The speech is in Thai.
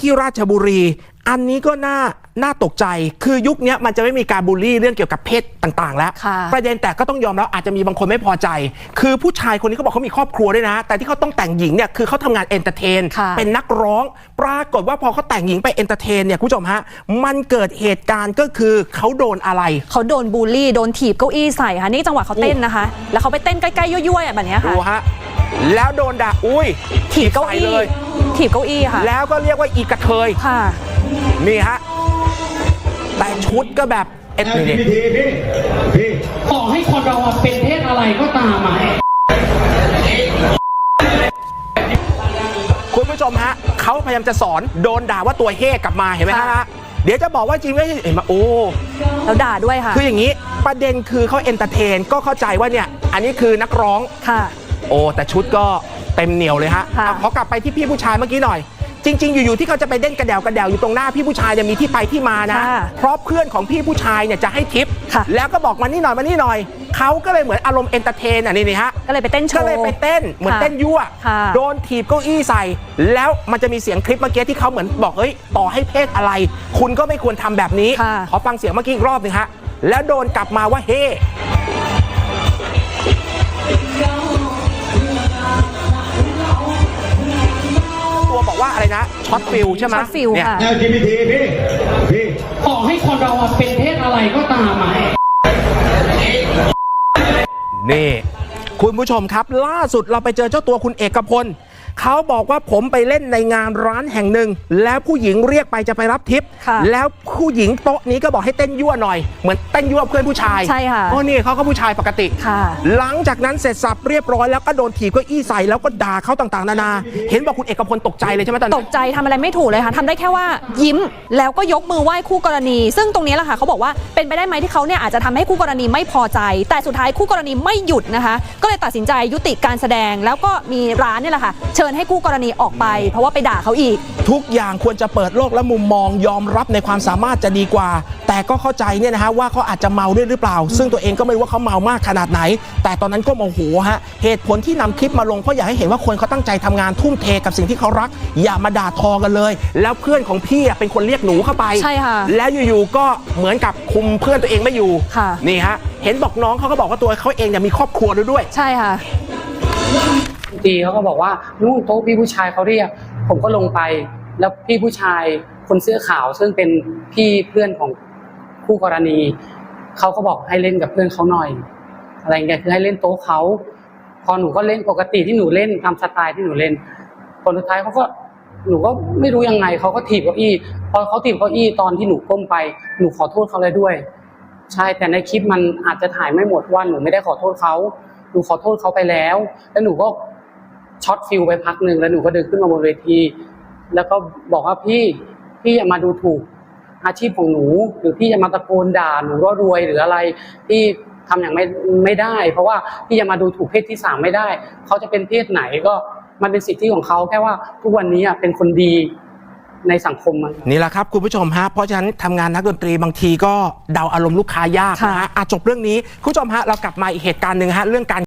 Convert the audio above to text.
ที่ราชบุรี อันนี้ก็น่าน่าตกใจ คือยุคเนี้ยมันจะไม่มีการบูลลี่เรื่องเกี่ยวกับเพศต่างๆ แล้วค่ะประเด็นแต่ก็ต้องยอมแล้วอาจจะมีบางคนไม่พอใจ คือผู้ชายคนนี้เขาบอกเขามีครอบครัวด้วยนะ แต่ที่เขาต้องแต่งหญิงเนี่ยคือเขาทำงานเอนเตอร์เทนค่ะเป็นนักร้อง ปรากฏว่าพอเขาแต่งหญิงไปเอนเตอร์เทนเนี่ยคุณผู้ชมฮะ มันเกิดเหตุการณ์ก็คือเขาโดนอะไร เขาโดนบูลลี่ โดนถีบเก้าอี้ใส่ค่ะ นี่จังหวะเขาเต้นนะคะ แล้วเขาไปเต้นใกล้ๆยั่วๆอะแบบเนี้ยดูค่ะฮะ แล้วโดนด่า อุ้ย ถีบเก้าใส่อี้เลย ถีบเก้าอี้ค่ะ แล้วก็เรียกว่าอีกระเทยค่ะ นี่ฮะ แต่ชุดก็แบบเอ็ดนี่ LGBT พี่พี่ต่อให้คนเราอะเป็นเพศอะไรก็ตามอะคุณผู้ชมฮะเขาพยายามจะสอนโดนด่าว่าตัวเฮกลับมาเห็นไหมฮะค่ะเดี๋ยวจะบอกว่าจริงไม่ใช่เห็นไหมาโอ้แล้วด่าด้วยค่ะ คืออย่างนี้ประเด็นคือเขาเอนเตอร์เทนก็เข้าใจว่าเนี่ย อันนี้คือนักร้องค่ะ โอ้แต่ชุดก็ เต็มเหนียวเลยฮะค่ะเอาขอกลับไปที่พี่ผู้ชายเมื่อกี้หน่อย จริง ๆ อยู่ๆที่เขาจะไปเล่นกระเดวกระเดวอยู่ตรงหน้าพี่ผู้ชายเนี่ยมีที่ไปที่มานะ ค่ะเพราะเพื่อนของพี่ผู้ชายเนี่ยจะให้ทิป ค่ะ แล้วก็บอกมานี่หน่อยมานี่หน่อย เขาก็เลยเหมือนอารมณ์เอนเตอร์เทนอะนี่นี่ฮะ ก็เลยไปเต้นโชก็ว์ เลยไปเต้นเหมือนค่ะเต้นยั่ว ค่ะโดนถีบเก้าอี้ใส่ แล้วมันจะมีเสียงคลิปเมื่อกี้ที่เขาเหมือนบอกเฮ้ยต่อให้เพศอะไร คุณก็ไม่ควรทำแบบนี้ ค่ะ ขอฟังเสียงเมื่อกี้อีกรอบหนึ่งฮะ แล้วโดนกลับมาว่าเฮ้ นะช็อตฟิลใช่ไหมช็อตฟิลเนี่ยค่ะ LGBT พี่ พี่ ต่อให้คนเราอะเป็นเพศอะไรก็ตามอะนี่ คุณผู้ชมครับ ล่าสุดเราไปเจอเจ้าตัวคุณเอกพลเขาบอกว่าผมไปเล่นในงานร้านแห่งหนึ่ง แล้วผู้หญิงเรียกไปจะไปรับทิป ค่ะแล้วผู้หญิงโต๊ะนี้ก็บอกให้เต้นยั่วหน่อย เหมือนเต้นยั่วเพื่อนผู้ชายใช่ค่ะโอ้นี่เขาก็ผู้ชายปกติ ค่ะ หลังจากนั้นเสร็จสับเรียบร้อยแล้วก็โดนถีบเก็อี้ใส่แล้วก็ด่าเขาต่างๆ นานา เห็นบอกคุณเอกพลตกใจเลยใช่ไหมตอนตนั้น กใจทำอะไรไม่ถูกเลยค่ะทำได้แค่ว่ายิ้มแล้วก็ยกมือไหว้คู่กรณี ซึ่งตรงนี้แหละค่ะเขาบอกว่าเป็นไปได้ไหมที่เขาเนี่ยอาจจะทำให้คู่กรณีไม่พอใจ แต่สุดท้ายคู่กรณีไม่หยุดนะคะ ก็เลยตัดสินใจยุติการแสดง แล้วก็มีร้านเนี่ยแหละค่ะ เชิญให้คู่กรณีออกไป เพราะว่าไปด่าเขาอีก ทุกอย่างควรจะเปิดโลกและมุมมองยอมรับในความสามารถจะดีกว่าแต่ก็เข้าใจเนี่ยนะฮะว่าเขาอาจจะเมาด้วยหรือเปล่า ซึ่งตัวเองก็ไม่รู้ว่าเขาเมามากขนาดไหน แต่ตอนนั้นก็โมโหฮะเหตุผลที่นำคลิปมาลงเพราะอยากให้เห็นว่าคนเขาตั้งใจทำงานทุ่มเทกับสิ่งที่เขารัก อย่ามาด่าทอกันเลย แล้วเพื่อนของพี่อะเป็นคนเรียกหนูเข้าไปใช่ค่ะแล้วอยู่ๆก็เหมือนกับคุมเพื่อนตัวเองไม่อยู่ค่ะ นี่ฮะเห็นบอกน้องเขาก็บอกว่าตัวเขาเองเนี่ยมีครอบครัวด้วยด้วย ใช่ค่ะทีเขาก็บอกว่านู่นโต๊ะพี่ผู้ชายเขาเรียก ผมก็ลงไป แล้วพี่ผู้ชายคนเสื้อขาวซึ่งเป็นพี่เพื่อนของ คู่กรณีเขาก็บอกให้เล่นกับเพื่อนเขาหน่อย อะไรเงี้ยคือให้เล่นโต๊ะเขาพอหนูก็เล่นปกติที่หนูเล่นตามสไตล์ที่หนูเล่นคนสุดท้ายเขาก็หนูก็ไม่รู้ยังไงเขาก็ถีบเก้าอี้ พอเขาถีบเก้าอี้ตอนที่หนูก้มไปหนูขอโทษเขาเลยด้วย ใช่แต่ในคลิปมันอาจจะถ่ายไม่หมดว่าหนูไม่ได้ขอโทษเขาหนูขอโทษเขาไปแล้ว แล้วหนูก็ช็อตฟิลไปพักหนึ่งแล้วหนูก็เดินขึ้นมาบนเวที แล้วก็บอกว่าพี่พี่อย่ามาดูถูก อาชีพของหนู หรือพี่อย่ามาตะโกนด่าหนูว่ารวยหรืออะไรพี่ทำอย่างไม่ไม่ได้ เพราะว่าพี่อย่ามาดูถูกเพศที่สามไม่ได้เขาจะเป็นเพศไหนก็มันเป็นสิทธิของเขาแค่ว่าทุกวันนี้อะเป็นคนดีในสังคมมันนี่แหละครับคุณผู้ชมฮะเพราะฉะนั้นทำงานนักดนตรีบางทีก็เดาอารมณ์ลูกค้ายากนะฮะค่ะอะจบเรื่องนี้คุณผู้ชมฮะเรากลับมาอีกเหตุการณ์หนึ่งฮะเรื่องการ